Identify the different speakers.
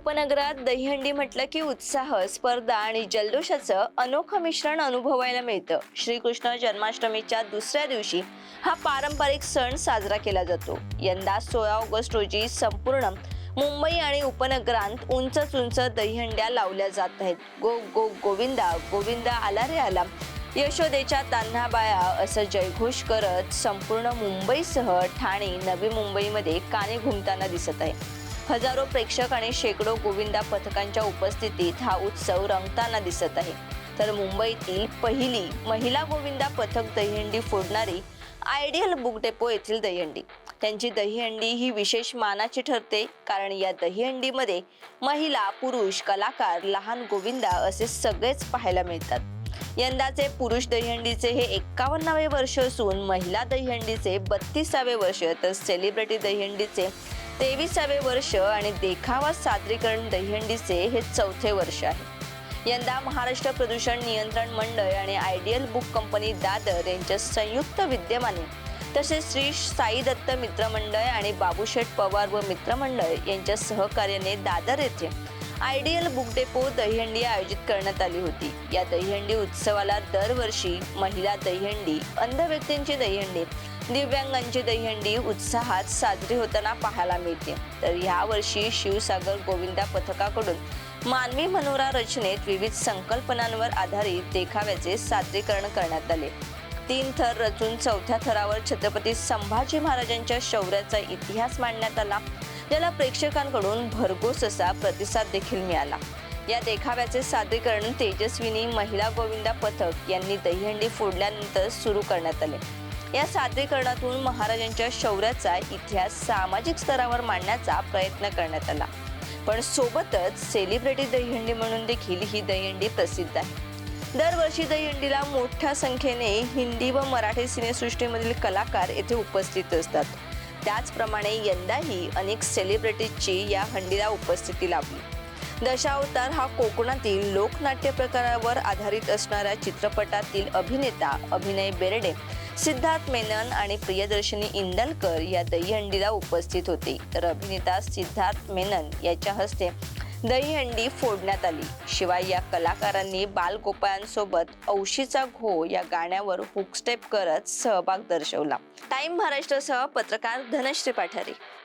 Speaker 1: उपनगरात दहीहंडी म्हटलं की उत्साह स्पर्धा आणि जल्लोषाचं अनोखं मिश्रण अनुभवायला मिळतं. श्रीकृष्ण जन्माष्टमीच्या दुसऱ्या दिवशी हा पारंपरिक सण साजरा केला जातो. यंदा सोळा ऑगस्ट रोजी संपूर्ण मुंबई आणि उपनगरांत उंच उंच दहीहंड्या लावल्या जात आहेत. गो गो गोविंदा गोविंदा आला रे आला. यशोदेच्या तान्हा बाया असं जयघोष करत संपूर्ण मुंबईसह ठाणे नवी मुंबईमध्ये काने घुमताना दिसत आहे. हजारो प्रेक्षक आणि शेकडो गोविंदा पथकांच्या उपस्थितीत हा उत्सव रंगताना दिसत आहे. तर मुंबईतील पहिली महिला गोविंदा पथक दहीहंडी फोडणारी आयडियल बुक डेपो येथील दहीहंडी. त्यांची दहीहंडी ही विशेष मानाची ठरते कारण या दहीहंडीमध्ये महिला पुरुष कलाकार लहान गोविंदा असे सगळेच पाहायला मिळतात. यंदाचे पुरुष दहीहंडीचे हे एक्कावन्नावे वर्ष असून महिला दहीहंडीचे बत्तीसावे वर्ष तर सेलिब्रिटी दहीहंडीचे तेविसावे वर्ष आणि देखावा सादरीकरण दहीहंडीचे हे चौथे वर्ष आहे. यंदा महाराष्ट्र प्रदूषण नियंत्रण मंडळ आणि आयडियल बुक कंपनी दादर यांच्या संयुक्त विद्यमाने तसेच श्री साई दत्त मित्रमंडळ आणि बाबूशेठ पवार व मित्रमंडळ यांच्या सहकार्याने दादर येथे आयडियल बुक डेपो दहीहंडी आयोजित करण्यात आली होती. या दहीहंडी उत्सवाला दरवर्षी महिला दहीहंडी अंध व्यक्तींची दहीहंडी दिव्यांगांची दहीहंडी उत्साहात साजरी होताना पाहायला मिळते. तर यावर्षी शिवसागर गोविंदा पथकाकडून मानवी मनोरा रचनेत विविध संकल्पनांवर आधारित देखाव्याचे सादरीकरण करण्यात आले. तीन थर रचून चौथ्या थरावर छत्रपती संभाजी महाराजांच्या शौर्याचा इतिहास मांडण्यात आला ज्याला प्रेक्षकांकडून भरघोस असा प्रतिसाद देखील मिळाला. या देखाव्याचे सादरीकरण तेजस्विनी महिला गोविंदा पथक यांनी दहीहंडी फोडल्यानंतर सुरू करण्यात आले. या सादरीकरणातून महाराजांच्या शौर्याचा इतिहास सामाजिक स्तरावर मांडण्याचा प्रयत्न करण्यात आला. पण सोबतच सेलिब्रिटी दहीहंडी म्हणून देखील ही दहीहंडी प्रसिद्ध आहे. दरवर्षी दहीहंडीला मोठ्या संख्येने हिंदी व मराठी सिनेसृष्टीमधील कलाकार येथे उपस्थित असतात. त्याचप्रमाणे यंदाही अनेक सेलिब्रिटीजची या हंडीला उपस्थिती लाभली. दशावतार हा कोकणातील लोकनाट्य प्रकारावर आधारित असणाऱ्या चित्रपटातील अभिनेता अभिनय बेर्डे सिद्धार्थ मेनन आणि प्रियदर्शनी इंदलकर या दहीहंडीला उपस्थित होते. तर अभिनेता सिद्धार्थ मेनन याच्या हस्ते दहीहंडी फोडण्यात आली. शिवाय या कलाकारांनी बालगोपाळांसोबत औशीचा घो या गाण्यावर हुक स्टेप करत सहभाग दर्शवला. टाइम महाराष्ट्रासह पत्रकार धनश्री पाठारे.